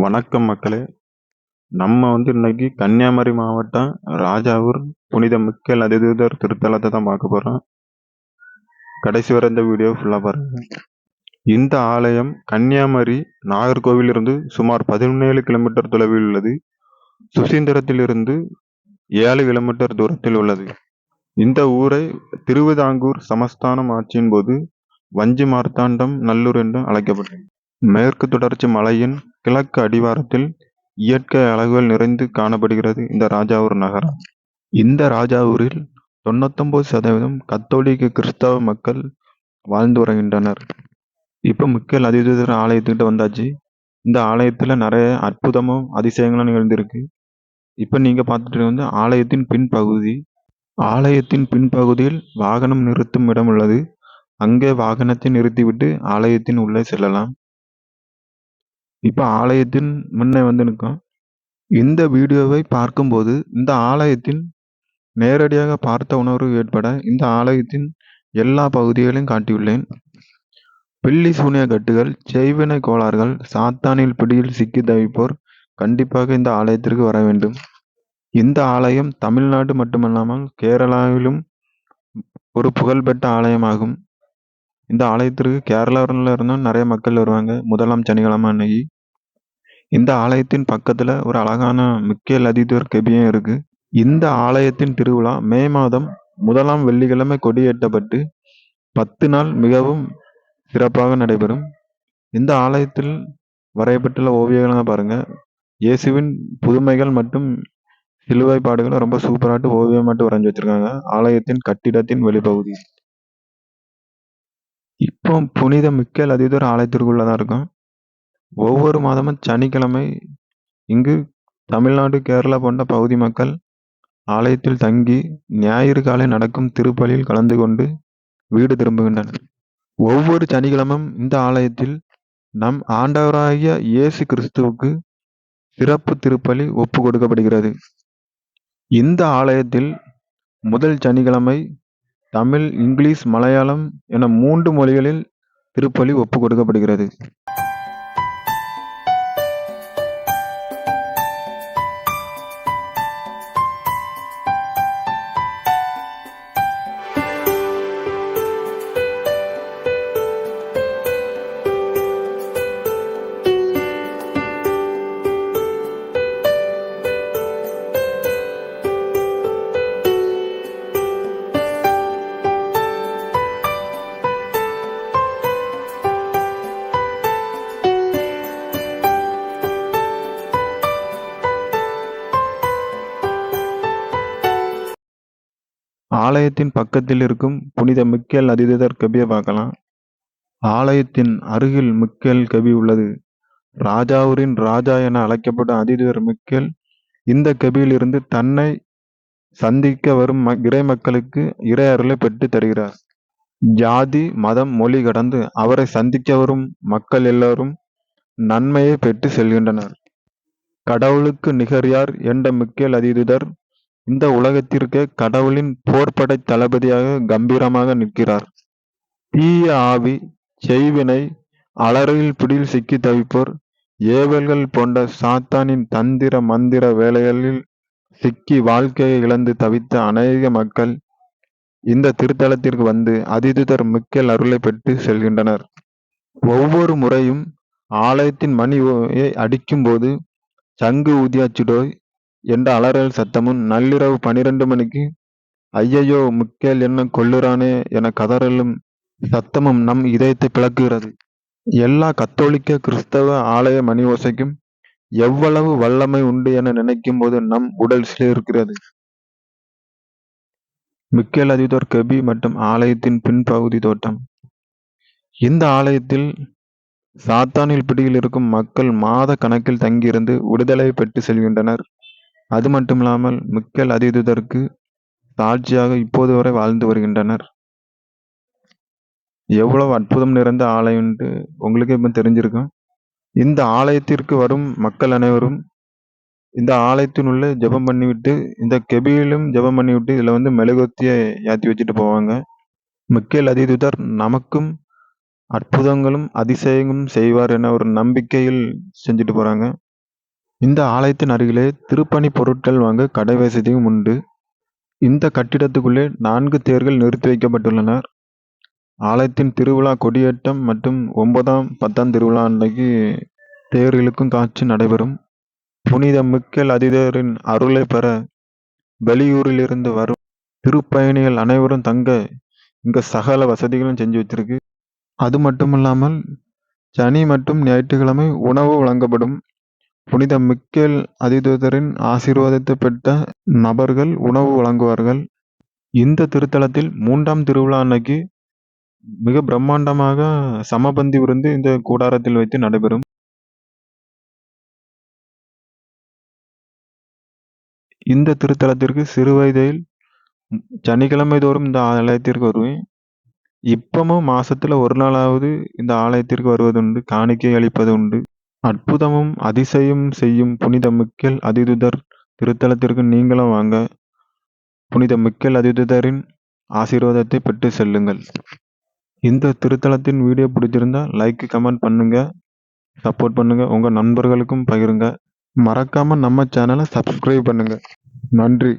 வணக்கம் மக்களே. நம்ம வந்து இன்னைக்கு கன்னியாகுமரி மாவட்டம் ராஜாவூர் புனித மிக்கல் அதிதூதர் திருத்தலத்தை தான் பார்க்க போகிறோம் கடைசி வர இந்த வீடியோ ஃபுல்லாக பாருங்கள் இந்த ஆலயம் கன்னியாகுமரி நாகர்கோவிலிருந்து சுமார் பதினேழு கிலோமீட்டர் தொலைவில் உள்ளது. சுசீந்திரத்திலிருந்து ஏழு கிலோமீட்டர் தூரத்தில் உள்ளது. இந்த ஊரை திருவிதாங்கூர் சமஸ்தானம் ஆட்சியின் போது வஞ்சி மார்த்தாண்டம் நல்லூர் என்று அழைக்கப்பட்டது. மேற்கு தொடர்ச்சி மலையின் கிழக்கு அடிவாரத்தில் இயற்கை அழகுகள் நிறைந்து காணப்படுகிறது இந்த ராஜாவூர் நகரம். இந்த ராஜாவூரில் தொண்ணூத்தொம்பது சதவீதம் கத்தோலிக்க கிறிஸ்தவ மக்கள் வாழ்ந்து வருகின்றனர். இப்போ முக்கிய அதிதூதர் ஆலயத்துக்கிட்ட வந்தாச்சு. இந்த ஆலயத்தில் நிறைய அற்புதமும் அதிசயங்களும் நிகழ்ந்திருக்கு. இப்போ நீங்கள் பார்த்துட்டு வந்து ஆலயத்தின் பின்பகுதி. ஆலயத்தின் பின்பகுதியில் வாகனம் நிறுத்தும் இடம் உள்ளது. அங்கே வாகனத்தை நிறுத்திவிட்டு ஆலயத்தின் உள்ளே செல்லலாம். இப்போ ஆலயத்தின் முன்னே வந்து நிற்கும். இந்த வீடியோவை பார்க்கும்போது இந்த ஆலயத்தின் நேரடியாக பார்த்த உணர்வு ஏற்பட இந்த ஆலயத்தின் எல்லா பகுதிகளையும் காட்டியுள்ளேன். பில்லி சூனிய கட்டுகள் செய்வினை கோளாறுகள் சாத்தானில் பிடியில் சிக்கி தவிப்போர் கண்டிப்பாக இந்த ஆலயத்திற்கு வர வேண்டும். இந்த ஆலயம் தமிழ்நாடு மட்டுமல்லாமல் கேரளாவிலும் ஒரு புகழ்பெற்ற ஆலயமாகும். இந்த ஆலயத்திற்கு கேரளாவில் இருந்தும் நிறைய மக்கள் வருவாங்க. முதலாம் சனிக்கிழமை அன்னைக்கு. இந்த ஆலயத்தின் பக்கத்தில் ஒரு அழகான மிக்கேல் அதிதர் கெபியும் இருக்கு. இந்த ஆலயத்தின் திருவிழா மே மாதம் முதலாம் வெள்ளிக்கிழமை கொடியேற்றப்பட்டு பத்து நாள் மிகவும் சிறப்பாக நடைபெறும். இந்த ஆலயத்தில் வரையப்பட்டுள்ள ஓவியங்களை பாருங்க. இயேசுவின் புதுமைகள் மற்றும் சிலுவைப்பாடுகளை ரொம்ப சூப்பராட்டு ஓவியம் மட்டும் வரைஞ்சி வச்சிருக்காங்க. ஆலயத்தின் கட்டிடத்தின் வெளிப்பகுதி. இப்போ புனித மிக்கேல் ஆலயத்திற்குள்ளே தான் இருக்கும் ஒவ்வொரு மாதமும் சனிக்கிழமை இங்கு தமிழ்நாடு, கேரளா போன்ற பகுதி மக்கள் ஆலயத்தில் தங்கி ஞாயிறு காலை நடக்கும் திருப்பலியில் கலந்து கொண்டு வீடு திரும்புகின்றனர். ஒவ்வொரு சனிக்கிழமும் இந்த ஆலயத்தில் நம் ஆண்டவராகிய இயேசு கிறிஸ்துவுக்கு சிறப்பு திருப்பலி ஒப்பு கொடுக்கப்படுகிறது. இந்த ஆலயத்தில் முதல் சனிக்கிழமை தமிழ், இங்கிலீஷ், மலையாளம் என மூன்று மொழிகளில் திருப்பலி ஒப்புக் கொடுக்கப்படுகிறது. ஆலயத்தின் பக்கத்தில் இருக்கும் புனித மிக்கேல் அதிதர் கபியை பார்க்கலாம். ஆலயத்தின் அருகில் மிக்கேல் கபி உள்ளது. ராஜாவூரின் ராஜா என அழைக்கப்படும் அதிதர் மிக்கேல் இந்த கபியிலிருந்து தன்னை சந்திக்க வரும் இறை மக்களுக்கு இறை அருளை பெற்று தருகிறார். ஜாதி மதம் மொழி கடந்து அவரை சந்திக்க வரும் மக்கள் எல்லாரும் நன்மையை பெற்று செல்கின்றனர். கடவுளுக்கு நிகர் யார்? என்ற மிக்கேல் அதிதுதர் இந்த உலகத்திற்கே கடவுளின் போர்ப்படை தளபதியாக கம்பீரமாக நிற்கிறார். தீய ஆவி, செய்வினை, அலறையில் பிடியில் சிக்கித் தவிப்போர், ஏவல்கள் போன்ற சாத்தானின் தந்திர மந்திர வேலைகளில் சிக்கி வாழ்க்கையை இழந்து தவித்த அநேக மக்கள் இந்த திருத்தலத்திற்கு வந்து அதிதுதர் மிக்கல் அருளை பெற்று செல்கின்றனர். ஒவ்வொரு முறையும் ஆலயத்தின் மணி அடிக்கும் போது சங்கு ஊதியாச்சிடோய் என்ற அலறல் சத்தமும் நள்ளிரவு பனிரெண்டு மணிக்கு? ஐயையோ முக்கேல் என்ன கொள்ளுறானே என கதறலும் சத்தமும் நம் இதயத்தை பிளக்குகிறது. எல்லா கத்தோலிக்க கிறிஸ்தவ ஆலய மணி ஓசைக்கும் எவ்வளவு வல்லமை உண்டு என நினைக்கும் போது நம் உடல் சிலிருக்கிறது. மிக்கேல் அதிதோர் கபி மற்றும் ஆலயத்தின் பின்பகுதி தோட்டம். இந்த ஆலயத்தில் சாத்தானில் பிடியில் இருக்கும் மக்கள் மாத கணக்கில் தங்கியிருந்து விடுதலை பெற்று செல்கின்றனர். அது மட்டுமில்லாமல் மிக்கல் அதிதுதற்கு சாட்சியாக இப்போது வரை வாழ்ந்து வருகின்றனர். எவ்வளவு அற்புதம் நிறைந்த ஆலயம்ன்ட்டு உங்களுக்கே இப்போ தெரிஞ்சிருக்கும். இந்த ஆலயத்திற்கு வரும் மக்கள் அனைவரும் இந்த ஆலயத்தினுள்ளே ஜெபம் பண்ணிவிட்டு இந்த கெபியிலும் ஜெபம் பண்ணிவிட்டு இதில் வந்து மெழுகுத்தியை ஏற்றி வச்சுட்டு போவாங்க. மிக்கேல் அதிதுதர் நமக்கும் அற்புதங்களும் அதிசயங்களும் செய்வார் என ஒரு நம்பிக்கையில் செஞ்சுட்டு போகிறாங்க இந்த ஆலயத்தின் அருகிலே திருப்பணி பொருட்கள் வாங்க கடை வசதியும் உண்டு. இந்த கட்டிடத்துக்குள்ளே நான்கு தேர்கள் நிறுத்தி வைக்கப்பட்டுள்ளன ஆலயத்தின் திருவிழா கொடியேற்றம் மற்றும் ஒன்பதாம் பத்தாம் திருவிழா அன்னைக்கு தேர் இழுக்கும் காட்சி நடைபெறும். புனித மிக்கல் அதிதரின் அருளை பெற வெளியூரிலிருந்து வரும் திருப்பயணிகள் அனைவரும் தங்க இங்க சகல வசதிகளும் செஞ்சு வச்சிருக்கு. அது மட்டும் இல்லாமல் சனி மற்றும் ஞாயிற்றுக்கிழமை உணவு வழங்கப்படும். புனித மிக்கேல் அதிதூதரின் ஆசீர்வாதத்தை பெற்ற நபர்கள் உணவு வழங்குவார்கள். இந்த திருத்தலத்தில் மூன்றாம் திருவிழா அன்னைக்கு மிக பிரம்மாண்டமாக சமபந்தி விருந்து இந்த கூடாரத்தில் வைத்து நடைபெறும். இந்த திருத்தலத்திற்கு சிறுவயதில் சனிக்கிழமை தோறும் இந்த ஆலயத்திற்கு வருவேன். இப்பமும் மாசத்துல ஒரு நாளாவது இந்த ஆலயத்திற்கு வருவதுண்டு காணிக்கை அளிப்பது உண்டு அற்புதமும் அதிசயம் செய்யும் புனித மிக்கேல் அதிதுதர் திருத்தலத்திற்கு நீங்களும் வாங்க. புனித மிக்கேல் அதிதுதரின் ஆசீர்வாதத்தை பெற்று செல்லுங்கள். இந்த திருத்தலத்தின் வீடியோ பிடிச்சிருந்தா லைக் கமெண்ட் பண்ணுங்க. சப்போர்ட் பண்ணுங்க. உங்க நண்பர்களுக்கும் பகிருங்க. மறக்காம நம்ம சேனலை சப்ஸ்கிரைப் பண்ணுங்க. நன்றி.